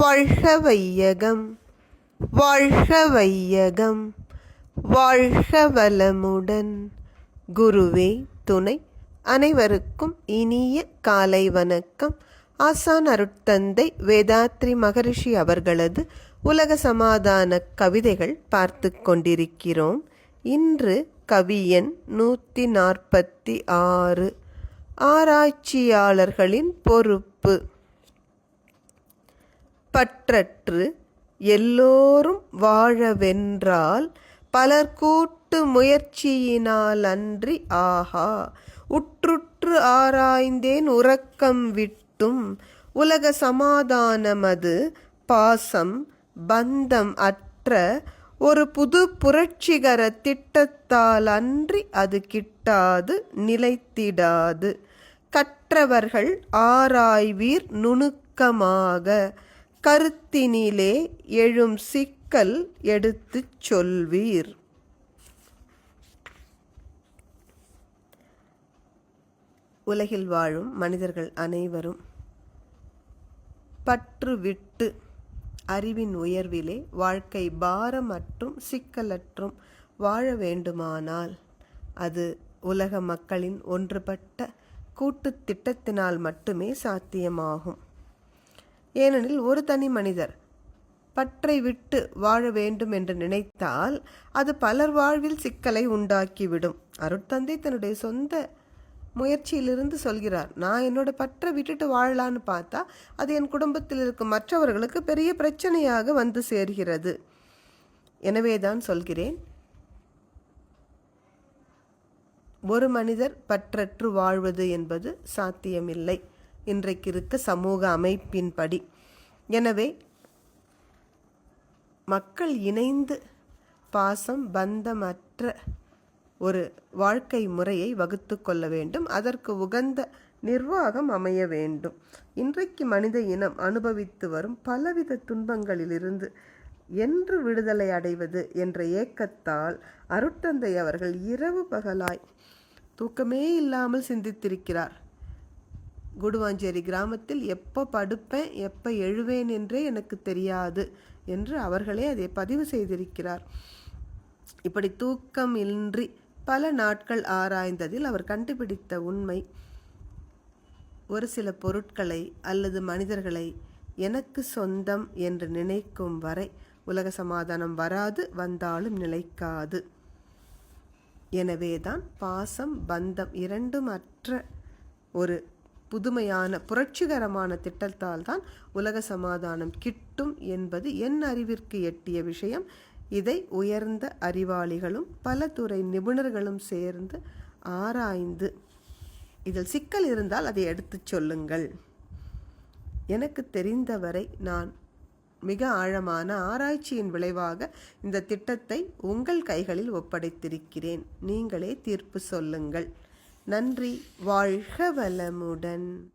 வாழ்க வையகம் வாழ்க வையகம் வாழ்க வளமுடன் குருவே துணை அனைவருக்கும் இனிய காலை வணக்கம். ஆசான் அருட்தந்தை வேதாத்ரி மகரிஷி அவர்களது உலக சமாதான கவிதைகள் பார்த்து கொண்டிருக்கிறோம். இன்று கவியன் நூற்றி நாற்பத்தி ஆறு. ஆராய்ச்சியாளர்களின் பொறுப்பு. பற்றற்று எல்லோரும் வாழவென்றால் பலர் கூட்டு முயற்சியினால் அன்றி ஆஹா உற்றுற்று ஆராய்ந்தேன் உறக்கம் விட்டும் உலக சமாதானமது பாசம் பந்தம் அற்ற ஒரு புது புரட்சிகர திட்டத்தால் அன்றி அது கிட்டாது நிலைத்திடாது. கற்றவர்கள் ஆராய்வீர் நுணுக்கமாக கருத்தினிலே எழும் சிக்கல் எடுத்துச் சொல்வீர். உலகில் வாழும் மனிதர்கள் அனைவரும் பற்று விட்டு அறிவின் உயர்விலே வாழ்க்கை பாரமற்றும் சிக்கலற்றும் வாழ வேண்டுமானால் அது உலக மக்களின் ஒன்றுபட்ட கூட்டு திட்டத்தினால் மட்டுமே சாத்தியமாகும். ஏனெனில் ஒரு தனி மனிதர் பற்றை விட்டு வாழ வேண்டும் என்று நினைத்தால் அது பலர் வாழ்வில் சிக்கலை உண்டாக்கிவிடும். அருட்தந்தை தன்னுடைய சொந்த முயற்சியிலிருந்து சொல்கிறார் நான் என்னோட பற்றை விட்டுட்டு வாழலான்னு பார்த்தா அது என் குடும்பத்தில் இருக்கும் மற்றவர்களுக்கு பெரிய பிரச்சனையாக வந்து சேர்கிறது. எனவே தான் சொல்கிறேன் ஒரு மனிதர் பற்றற்று வாழ்வது என்பது சாத்தியமில்லை. இன்றைக்கு இருக்க சமூக அமைப்பின்படி. எனவே மக்கள் இணைந்து பாசம் பந்தமற்ற ஒரு வாழ்க்கை முறையை வகுத்து கொள்ள வேண்டும். அதற்கு உகந்த நிர்வாகம் அமைய வேண்டும். இன்றைக்கு மனித இனம் அனுபவித்து வரும் பலவித துன்பங்களிலிருந்து என்று விடுதலை அடைவது என்ற ஏக்கத்தால் அருட்தந்தை அவர்கள் இரவு பகலாய் தூக்கமே இல்லாமல் சிந்தித்திருக்கிறார். குடுவாஞ்சேரி கிராமத்தில் எப்போ படுப்பேன் எப்போ எழுவேன் என்றே எனக்கு தெரியாது என்று அவர்களே அதை பதிவு செய்திருக்கிறார். இப்படி தூக்கம் இன்றி பல நாட்கள் ஆராய்ந்ததில் அவர் கண்டுபிடித்த உண்மை ஒரு சில பொருட்களை அல்லது மனிதர்களை எனக்கு சொந்தம் என்று நினைக்கும் வரை உலக சமாதானம் வராது வந்தாலும் நிலைக்காது. எனவேதான் பாசம் பந்தம் இரண்டும் அற்ற ஒரு புதுமையான புரட்சிகரமான திட்டத்தால் தான் உலக சமாதானம் கிட்டும் என்பது என் அறிவிற்கு எட்டிய விஷயம். இதை உயர்ந்த அறிவாளிகளும் பல துறை நிபுணர்களும் சேர்ந்து ஆராய்ந்து இதில் சிக்கல் இருந்தால் அதை எடுத்துச் சொல்லுங்கள். எனக்கு தெரிந்தவரை நான் மிக ஆழமான ஆராய்ச்சியின் விளைவாக இந்த திட்டத்தை உங்கள் கைகளில் ஒப்படைத்திருக்கிறேன். நீங்களே தீர்ப்பு சொல்லுங்கள். நன்றி வாழ்க வளமுடன்.